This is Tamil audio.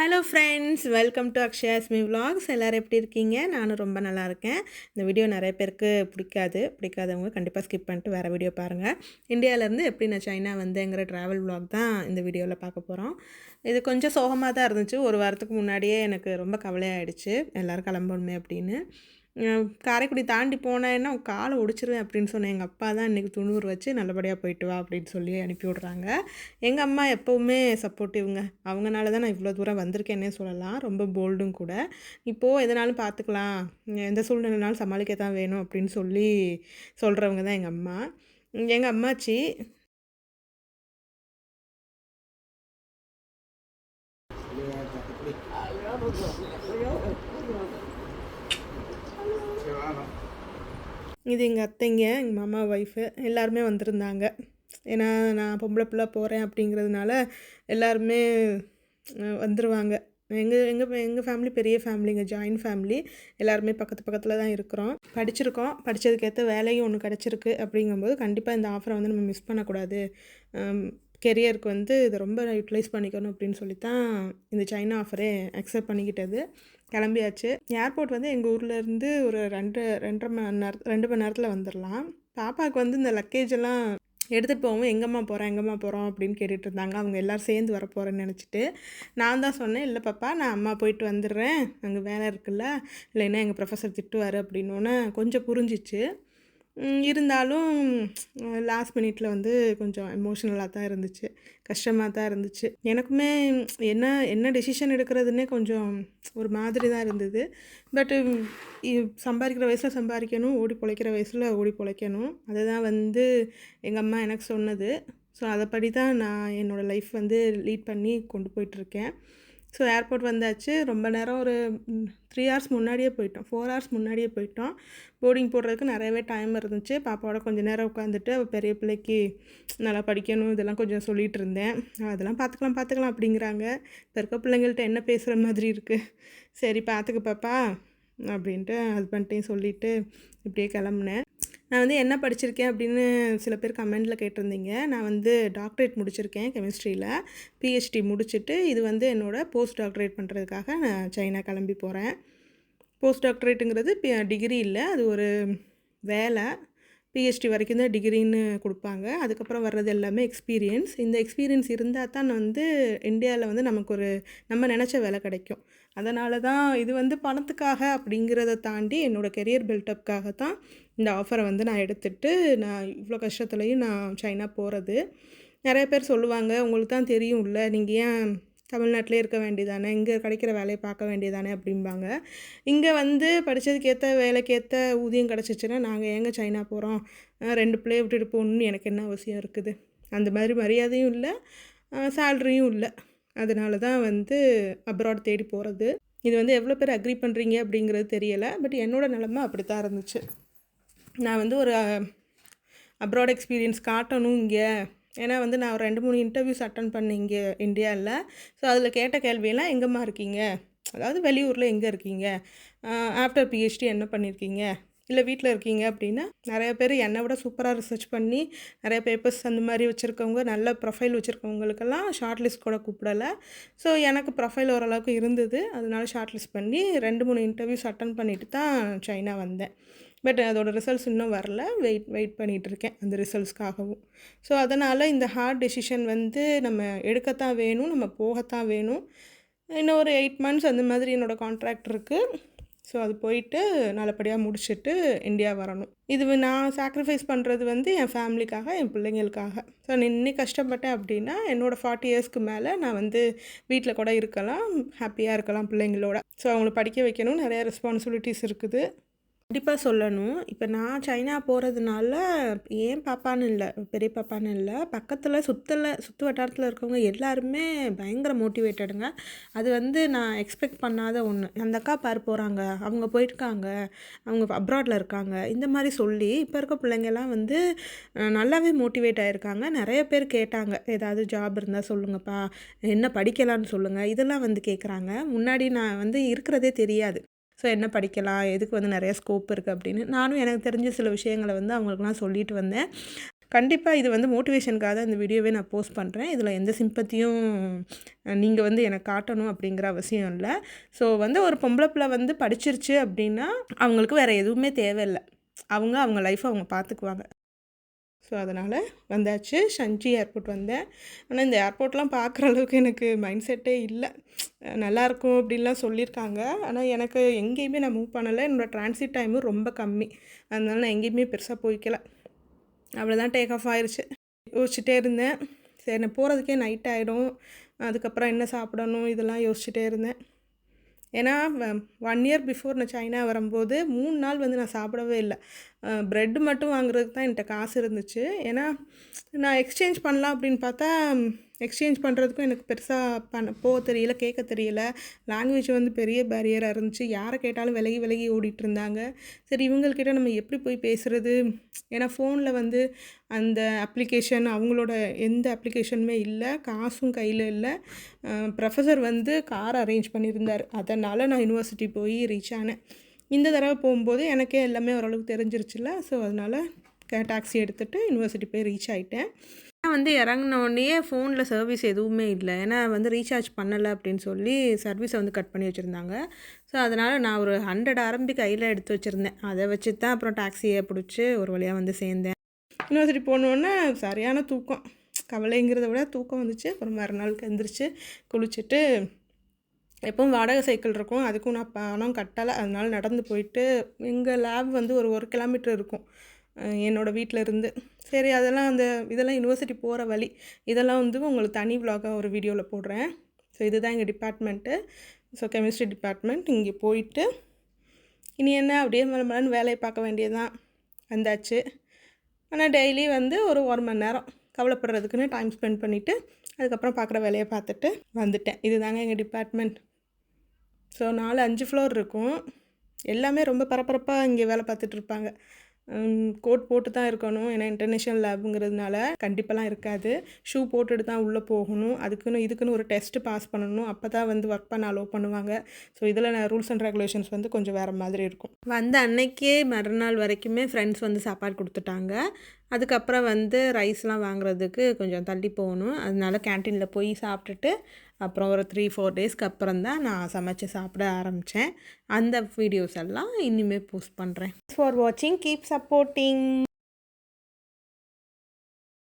Hello friends welcome to Akshayasmi vlogs எல்லோரும் எப்படி இருக்கீங்க? நானும் ரொம்ப நல்லா இருக்கேன். இந்த வீடியோ நிறைய பேருக்கு பிடிக்காது. பிடிக்காதவங்க கண்டிப்பாக ஸ்கிப் பண்ணிட்டு வேறு வீடியோ பாருங்கள் இந்தியாவிலேருந்து எப்படி நான் சைனா வந்தேங்கிற ட்ராவல் விலாக் தான் இந்த வீடியோவில் பார்க்க போகிறோம் இது கொஞ்சம் சோகமாக தான் இருந்துச்சு. ஒரு வாரத்துக்கு முன்னாடியே எனக்கு ரொம்ப கவலையாயிடுச்சு. எல்லோரும் கிளம்பணுமே அப்படின்னு. காரைக்குடி தாண்டி போனேன்னா காலை ஒடிச்சிருவேன் அப்படின்னு சொன்னேன். எங்கள் அப்பா தான் இன்றைக்கி துணூர் வச்சு நல்லபடியாக போயிட்டு வா அப்படின்னு சொல்லி அனுப்பிவிட்றாங்க எங்கள் அம்மா எப்போவுமே சப்போர்ட்டிவ்ங்க அவங்கனால தான் நான் இவ்வளோ தூரம் வந்திருக்கேன்னே சொல்லலாம். ரொம்ப போல்டும் கூட. இப்போது எதனாலும் பார்த்துக்கலாம் எந்த சூழ்நிலைனாலும் சமாளிக்க தான் வேணும் அப்படின்னு சொல்லி சொல்கிறவங்க தான் எங்கள் அம்மா. எங்கள் அம்மாச்சி இது எங்கள் அத்தைங்க எங்கள் மாமா ஒய்ஃபு எல்லாருமே வந்திருந்தாங்க. ஏன்னா நான் பொம்பளை பிள்ளை போகிறேன் அப்படிங்கிறதுனால எல்லாருமே வந்துடுவாங்க வந்துருவாங்க. எங்கள் எங்கள் எங்கள் ஃபேமிலி பெரிய ஃபேமிலிங்க ஜாயின்ட் ஃபேமிலி எல்லாருமே பக்கத்து பக்கத்தில் தான் இருக்கிறோம். படிச்சிருக்கோம். படித்ததுக்கேற்ற வேலையும் ஒன்று கிடச்சிருக்கு அப்படிங்கும்போது கண்டிப்பாக இந்த ஆஃபரை வந்து நம்ம மிஸ் பண்ணக்கூடாது. கெரியருக்கு வந்து இதை ரொம்ப யூட்டிலைஸ் பண்ணிக்கணும் அப்படின்னு சொல்லி தான் இந்த சைனா ஆஃபரே அக்செப்ட் பண்ணிக்கிட்டது. கிளம்பியாச்சு. ஏர்போர்ட் வந்து எங்கள் ஊர்லேருந்து ஒரு ரெண்டு ரெண்டரை மணி நேரம் ரெண்டு மணி நேரத்தில் வந்துடலாம் பாப்பாவுக்கு வந்து இந்த லக்கேஜ் எல்லாம் எடுத்துகிட்டு போவோம் எங்கம்மா போகிறோம் எங்கம்மா போகிறோம் அப்படின்னு கேட்டுட்டு இருந்தாங்க. அவங்க எல்லோரும் சேர்ந்து வர போகிறேன்னு நினச்சிட்டு. நான் தான் சொன்னேன் இல்லை பாப்பா நான் அம்மா போயிட்டு வந்துடுறேன். அங்கே வேலை இருக்குல்ல. இல்லைன்னா எங்கள் ப்ரொஃபஸர் திட்டுவார். அப்படின்னோன்னே கொஞ்சம் புரிஞ்சிச்சு. இருந்தாலும் லாஸ்ட் மினிட்ல வந்து கொஞ்சம் எமோஷ்னலாக தான் இருந்துச்சு. கஷ்டமாக தான் இருந்துச்சு. எனக்குமே என்ன என்ன டெசிஷன் எடுக்கிறதுனே கொஞ்சம் ஒரு மாதிரி தான் இருந்தது. பட்டு சம்பாதிக்கிற வயசில் சம்பாதிக்கணும் ஓடி பிழைக்கிற வயசில் ஓடி பிழைக்கணும். அதுதான் வந்து எங்கள் அம்மா எனக்கு சொன்னது. ஸோ அதைப்படி தான் நான் என்னோடய லைஃப் வந்து லீட் பண்ணி கொண்டு போயிட்டுருக்கேன் ஸோ ஏர்போர்ட் வந்தாச்சு. ரொம்ப நேரம் ஒரு த்ரீ ஹவர்ஸ் முன்னாடியே போயிட்டோம். ஃபோர் ஹவர்ஸ் முன்னாடியே போயிட்டோம். போர்டிங் போடுறதுக்கு நிறையவே டைம் இருந்துச்சு. பாப்பாவோட கொஞ்சம் நேரம் உட்காந்துட்டு பெரிய பிள்ளைக்கு நல்லா படிக்கணும் இதெல்லாம் கொஞ்சம் சொல்லிகிட்டு இருந்தேன். அதெல்லாம் பார்த்துக்கலாம் பார்த்துக்கலாம் அப்படிங்கிறாங்க. இப்போ இருக்க பிள்ளைங்கள்ட்ட என்ன பேசுகிற மாதிரி இருக்குது சரி பார்த்துக்கு பாப்பா அப்படின்ட்டு ஹஸ்பண்ட்டையும் சொல்லிவிட்டு இப்படியே கிளம்புனேன். நான் வந்து என்ன படிச்சிருக்கேன் அப்படின்னு சில பேர் கமெண்டில் கேட்டிருந்தீங்க. நான் வந்து டாக்டரேட் முடிச்சிருக்கேன் கெமிஸ்ட்ரியில் பிஹெச்டி முடிச்சுட்டு இது வந்து என்னோடய போஸ்ட் டாக்டரேட் பண்ணுறதுக்காக நான் சைனா கிளம்பி போகிறேன் போஸ்ட் டாக்டரேட்டுங்கிறது டிகிரி இல்லை அது ஒரு வேலை. பிஹெச்டி வரைக்கும் தான் டிகிரின்னு கொடுப்பாங்க. அதுக்கப்புறம் வர்றது எல்லாமே எக்ஸ்பீரியன்ஸ் இந்த எக்ஸ்பீரியன்ஸ் இருந்தால் தான் வந்து இந்தியாவில் வந்து நமக்கு ஒரு நம்ம நினச்ச வேலை கிடைக்கும். அதனால தான் இது வந்து பணத்துக்காக அப்படிங்கிறத தாண்டி என்னோடய கெரியர் பில்டப்காக தான் இந்த ஆஃபரை வந்து நான் எடுத்துட்டு நான் இவ்வளோ கஷ்டத்துலேயும் நான் சைனா போகிறது நிறைய பேர் சொல்லுவாங்க உங்களுக்கு தான் தெரியும்ல நீங்கள் ஏன் தமிழ்நாட்டிலே இருக்க வேண்டியதானே? இங்கே கிடைக்கிற வேலையை பார்க்க வேண்டியதானே? அப்படிம்பாங்க. இங்கே வந்து படித்ததுக்கேற்ற வேலைக்கேற்ற ஊதியம் கிடச்சிச்சின்னா நாங்கள் ஏங்க சைனா போகிறோம் ரெண்டு பிள்ளைய விட்டுட்டு போகணுன்னு எனக்கு என்ன அவசியம் இருக்குது? அந்த மாதிரி மரியாதையும் இல்லை. சேல்ரியும் இல்லை. அதனால தான் வந்து அப்ராட் தேடி போகிறது இது வந்து எவ்வளோ பேர் அக்ரி பண்ணுறீங்க அப்படிங்கிறது தெரியலை. பட் என்னோடய நிலமை அப்படி தான் இருந்துச்சு. நான் வந்து ஒரு அப்ராட் எக்ஸ்பீரியன்ஸ் காட்டணும் இங்கே. ஏன்னா வந்து நான் ஒரு ரெண்டு மூணு இன்டர்வியூஸ் அட்டன் பண்ணேன் இங்கே இந்தியாவில் ஸோ அதில் கேட்ட கேள்வியெல்லாம் எங்கேம்மா இருக்கீங்க? அதாவது வெளியூரில் எங்கே இருக்கீங்க? ஆஃப்டர் பிஹெச்டி என்ன பண்ணியிருக்கீங்க இல்லை வீட்டில் இருக்கீங்க அப்படின்னா நிறைய பேர் என்னை விட சூப்பராக ரிசர்ச் பண்ணி நிறைய பேப்பர்ஸ் அந்த மாதிரி வச்சுருக்கவங்க நல்ல ப்ரொஃபைல் வச்சுருக்கவங்களுக்கெல்லாம் ஷார்ட் லிஸ்ட் கூட கூப்பிடலை. ஸோ எனக்கு ப்ரொஃபைல் ஓரளவுக்கு இருந்தது. அதனால ஷார்ட் லிஸ்ட் பண்ணி ரெண்டு மூணு இன்டர்வியூஸ் அட்டன் பண்ணிட்டு தான் சைனா வந்தேன். பட் அதோடய ரிசல்ட்ஸ் இன்னும் வரல. வெயிட் வெயிட் பண்ணிகிட்டு இருக்கேன் அந்த ரிசல்ட்ஸ்க்காகவும் ஸோ அதனால் இந்த ஹார்ட் டெசிஷன் வந்து நம்ம எடுக்கத்தான் வேணும் நம்ம போகத்தான் வேணும். இன்னும் ஒரு எயிட் மந்த்ஸ் அந்த மாதிரி என்னோடய கான்ட்ராக்ட் இருக்குது ஸோ அது போயிட்டு நல்லபடியாக முடிச்சுட்டு இந்தியா வரணும். இது நான் சாக்ரிஃபைஸ் பண்ணுறது வந்து என் ஃபேமிலிக்காக என் பிள்ளைங்களுக்காக. ஸோ நான் இன்னைக்கு கஷ்டப்பட்டேன் அப்படின்னா என்னோடய ஃபார்ட்டி இயர்ஸ்க்கு மேலே நான் வந்து வீட்டில் கூட இருக்கலாம் ஹாப்பியாக இருக்கலாம் பிள்ளைங்களோட. ஸோ அவங்கள படிக்க வைக்கணும் நிறைய ரெஸ்பான்சிபிலிட்டிஸ் இருக்குது. கண்டிப்பாக சொல்லணும். இப்போ நான் சைனா போகிறதுனால ஏன் பாப்பான்னு இல்லை பெரிய பாப்பான்னு இல்லை பக்கத்தில் சுத்தல சுற்று வட்டாரத்தில் இருக்கவங்க எல்லாருமே பயங்கர மோட்டிவேட்டடுங்க அது வந்து நான் எக்ஸ்பெக்ட் பண்ணாத ஒன்று அந்த அக்கா பார் போகிறாங்க அவங்க போயிருக்காங்க அவங்க அப்ராடில் இருக்காங்க இந்த மாதிரி சொல்லி இப்போ இருக்க பிள்ளைங்கெல்லாம் வந்து நல்லாவே மோட்டிவேட் ஆகிருக்காங்க நிறைய பேர் கேட்டாங்க ஏதாவது ஜாப் இருந்தால் சொல்லுங்கப்பா என்ன படிக்கலான்னு சொல்லுங்கள் இதெல்லாம் வந்து கேட்குறாங்க முன்னாடி நான் வந்து இருக்கிறதே தெரியாது. ஸோ என்ன படிக்கலாம்? எதுக்கு வந்து நிறைய ஸ்கோப் இருக்குது அப்படின்னு நானும் எனக்கு தெரிஞ்ச சில விஷயங்களை வந்து அவங்களுக்குலாம் சொல்லிட்டு வந்தேன். கண்டிப்பாக இது வந்து மோட்டிவேஷனுக்காக தான் இந்த வீடியோவே நான் போஸ்ட் பண்ணுறேன் இதில் எந்த சிம்பத்தியும் நீங்கள் வந்து எனக்கு காட்டணும் அப்படிங்கிற அவசியம் இல்லை. ஸோ வந்து ஒரு பொம்பளை பிள்ளை வந்து படிச்சிருச்சு அப்படின்னா அவங்களுக்கு வேறு எதுவுமே தேவையில்லை. அவங்க அவங்க லைஃப்பை அவங்க பார்த்துக்குவாங்க ஸோ அதனால் வந்தாச்சு. சஞ்சி ஏர்போர்ட் வந்தேன். ஆனால் இந்த ஏர்போர்ட்லாம் பார்க்குற அளவுக்கு எனக்கு மைண்ட் செட்டே இல்லை. நல்லாயிருக்கும் அப்படின்லாம் சொல்லியிருக்காங்க. ஆனால் எனக்கு எங்கேயுமே நான் மூவ் பண்ணலை. என்னோடய டிரான்சிட் டைமும் ரொம்ப கம்மி. அதனால நான் எங்கேயுமே பெருசாக போய்க்கல. அவ்வளோதான் டேக் ஆஃப் ஆயிடுச்சு யோசிச்சுட்டே இருந்தேன். சரி நான் போகிறதுக்கே நைட் ஆகிடும் அதுக்கப்புறம் என்ன சாப்பிடணும்? இதெல்லாம் யோசிச்சுட்டே இருந்தேன். ஏன்னா ஒன் இயர் பிஃபோர் நான் சைனா வரும்போது மூணு நாள் வந்து நான் சாப்பிடவே இல்லை. ப்ரெட்டு மட்டும் வாங்குறதுக்கு தான் என்கிட்ட காசு இருந்துச்சு. ஏன்னா நான் எக்ஸ்சேஞ்ச் பண்ணலாம் அப்படின்னு பார்த்தா எக்ஸ்சேஞ்ச் பண்ணுறதுக்கும் எனக்கு பெருசாக பண்ண போக தெரியல கேட்க தெரியல. லாங்குவேஜ் வந்து பெரிய பேரியராக இருந்துச்சு. யாரை கேட்டாலும் விலகி விலகி ஓடிட்டு இருந்தாங்க. சரி இவங்கக்கிட்ட நம்ம எப்படி போய் பேசுகிறது ஏன்னா ஃபோனில் வந்து அந்த அப்ளிகேஷன் அவங்களோட எந்த அப்ளிகேஷனுமே இல்லை காசும் கையில் இல்லை. ப்ரொஃபஸர் வந்து கார் அரேஞ்ச் பண்ணியிருந்தார். அதனால் நான் யூனிவர்சிட்டி போய் ரீச் ஆனேன். இந்த தடவை போகும்போது எனக்கே எல்லாமே ஓரளவுக்கு தெரிஞ்சிருச்சுல ஸோ அதனால் டாக்ஸி எடுத்துகிட்டு யூனிவர்சிட்டி போய் ரீச் ஆகிட்டேன் நான் வந்து இறங்கினோடனே ஃபோனில் சர்வீஸ் எதுவுமே இல்லை. ஏன்னா வந்து ரீசார்ஜ் பண்ணலை அப்படின்னு சொல்லி சர்வீஸை வந்து கட் பண்ணி வச்சுருந்தாங்க. ஸோ அதனால் நான் ஒரு ஹண்ட்ரட் ஆரம்பி கையில் எடுத்து வச்சுருந்தேன். அதை வச்சு தான் அப்புறம் டாக்ஸியை பிடிச்சி ஒரு வழியாக வந்து சேர்ந்தேன். யூனிவர்சிட்டி போனோடனே சரியான தூக்கம். கவலைங்கிறத விட தூக்கம் வந்துச்சு. அப்புறம் மறுநாளுக்கு எந்திரிச்சு குளிச்சுட்டு எப்பவும் வாடகை சைக்கிள் இருக்கும். அதுக்கும் நான் பணம் கட்டலை. அதனால நடந்து போயிட்டு எங்கள் லேப் வந்து ஒரு ஒரு கிலோமீட்டர் இருக்கும். என்னோடய வீட்டில் இருந்து. சரி அதெல்லாம் அந்த இதெல்லாம் யூனிவர்சிட்டி போகிற வழி. இதெல்லாம் வந்து உங்களுக்கு தனி விலாகாக ஒரு வீடியோவில் போடுறேன். ஸோ இதுதான் எங்கள் டிபார்ட்மெண்ட்டு ஸோ கெமிஸ்ட்ரி டிபார்ட்மெண்ட் இங்கே போயிட்டு இனி என்ன? அப்படியே மலை வேலையை பார்க்க வேண்டியதுதான். வந்தாச்சு. ஆனால் டெய்லி வந்து ஒரு ஒரு மணி நேரம் கவலைப்படுறதுக்குன்னு டைம் ஸ்பெண்ட் பண்ணிவிட்டு அதுக்கப்புறம் பார்க்குற வேலையை பார்த்துட்டு வந்துட்டேன். இதுதாங்க எங்கள் டிபார்ட்மெண்ட் ஸோ நாலு அஞ்சு ஃப்ளோர் இருக்கும். எல்லாமே ரொம்ப பரபரப்பாக இங்கே வேலை பார்த்துட்ருப்பாங்க கோட் போட்டு தான் இருக்கணும். ஏன்னா இன்டர்நேஷ்னல் லேபுங்கிறதுனால கண்டிப்பாலாம் இருக்காது. ஷூ போட்டுட்டு தான் உள்ளே போகணும். அதுக்குன்னு இதுக்குன்னு ஒரு டெஸ்ட்டு பாஸ் பண்ணணும். அப்போ தான் வந்து ஒர்க் பண்ண அலோவ் பண்ணுவாங்க. ஸோ இதில் ரூல்ஸ் அண்ட் ரெகுலேஷன்ஸ் வந்து கொஞ்சம் வேறு மாதிரி இருக்கும். வந்த அன்னைக்கே மறுநாள் வரைக்குமே ஃப்ரெண்ட்ஸ் வந்து சாப்பாடு கொடுத்துட்டாங்க. அதுக்கப்புறம் வந்து ரைஸ்லாம் வாங்குறதுக்கு கொஞ்சம் தள்ளி போகணும். அதனால கேன்டீனில் போய் சாப்பிட்டுட்டு அப்புறம் ஒரு த்ரீ ஃபோர் டேஸ்க்கு அப்புறம் தான் நான் சமைச்சு சாப்பிட ஆரம்பித்தேன் அந்த வீடியோஸ் எல்லாம் இனிமேல் போஸ்ட் பண்ணுறேன் ஃபார் வாட்சிங் கீப் சப்போர்ட்டிங்